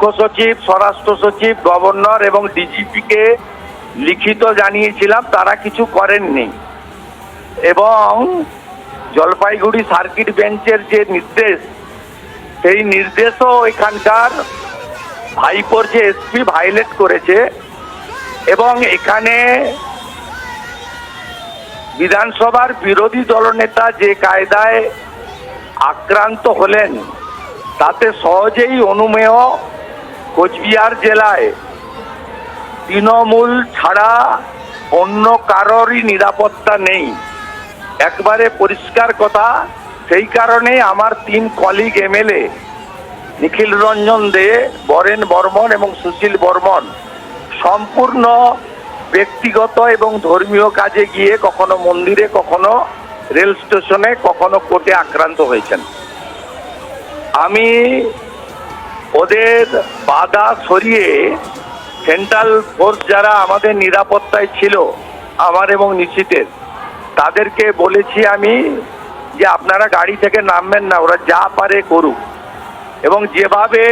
মুখ্য সচিব, স্বরাষ্ট্র সচিব, গভর্নর এবং ডিজিপিকে লিখিত জানিয়েছিলাম, তারা কিছু করেননি। এবং জলপাইগুড়ি সার্কিট বেঞ্চের যে নির্দেশ, সেই নির্দেশও এখানকার ভাইপোর যে এসপি ভাইলেট করেছে এবং এখানে বিধানসভার বিরোধী দলনেতা যে কায়দায় আক্রান্ত হলেন, তাতে সহজেই অনুমেয় কোচবিহার জেলায় তৃণমূল ছাড়া অন্য কারোরই নিরাপত্তা নেই। একবারে পরিষ্কার কথা, সেই কারণে আমার তিন কলিগ এমএলএ নিখিল রঞ্জন দে, বরেন বর্মন এবং সুশীল বর্মন, সম্পূর্ণ ব্যক্তিগত এবং ধর্মীয় কাজে গিয়ে কখনো মন্দিরে, কখনো রেল স্টেশনে, কখনো কোর্টে আক্রান্ত হয়েছেন। আমি ওদের বাধা সরিয়ে সেন্ট্রাল ফোর্স যারা আমাদের নিরাপত্তায় ছিল, আমার এবং নিশ্চিতের, তাদেরকে বলেছি আমি যে আপনারা গাড়ি থেকে নামবেন না, ওরা যা পারে করুক। এবং যেভাবে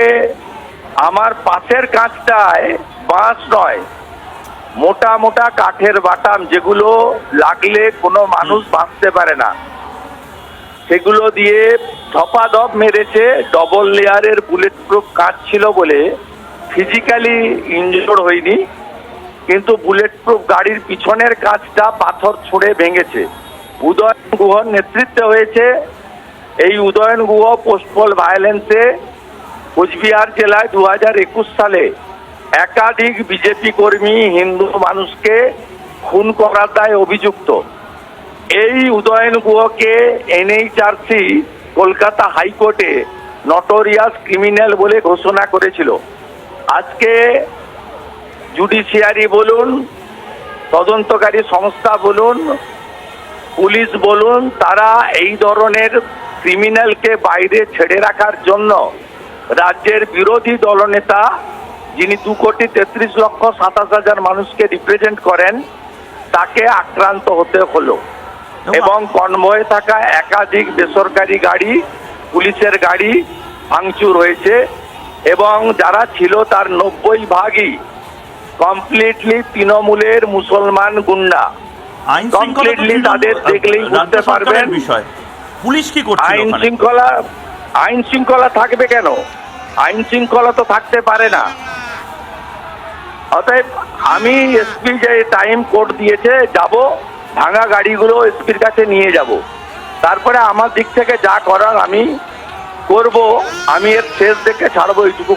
আমার পাশের কাঁচটায় বাঁশ নয়, মোটা মোটা কাঠের বাটাম যেগুলো লাগলে কোনো মানুষ বাঁচতে পারে না। সেগুলো দিয়ে ধপাধপ মেরেছে ডবল লেয়ারের বুলেট প্রুফ কাঁচ ছিল বলে ফিজিক্যালি ইনজোর হয়নি, কিন্তু বুলেট প্রুফ গাড়ির পিছনের কাঁচটা পাথর ছুঁড়ে ভেঙেছে। উদয়ন গুহর নেতৃত্বে হয়েছে এই উদয়ন গুহ পোস্টপল ভায়োলেন্সে কোচবিহার জেলায় দু হাজার একুশ সালে একাধিক বিজেপি কর্মী হিন্দু মানুষকে খুন করার দায় অভিযুক্ত। এই উদয়ন গুহকে এনএইচআরসি, কলকাতা হাইকোর্টে নটোরিয়াস ক্রিমিনাল বলে ঘোষণা করেছিল। আজকে জুডিশিয়ারি বলুন, তদন্তকারী সংস্থা বলুন, পুলিশ বলুন, তারা এই ধরনের ক্রিমিনালকে বাইরে ছেড়ে রাখার জন্য রাজ্যের বিরোধী দলনেতা, যিনি দু কোটি তেত্রিশ লক্ষ সাতাশ হাজার মানুষকে রিপ্রেজেন্ট করেন, তাকে আক্রান্ত হতে হলো। এবং কনভয়ে থাকা একাধিক বেসরকারি গাড়ি পুলিশের গাড়ি ভাঙচুর হয়েছে এবং যারা ছিল তার নব্বই ভাগই কমপ্লিটলি তৃণমূলের মুসলমান গুন্ডা। ছিল, তাদের দেখলেই বুঝতে পারবেন। বিষয়। পুলিশ কি করছিল আইন শৃঙ্খলা আইন শৃঙ্খলা থাকবে কেন? আইন শৃঙ্খলা তো থাকতে পারে না। অতএব আমি এসপি যে টাইম কোর্ট দিয়েছে যাব। ভাঙা গাড়িগুলো এসপির কাছে নিয়ে যাব। তারপরে আমার দিক থেকে যা করার আমি করব, আমি এর শেষ দেখে ছাড়বো এইটুকু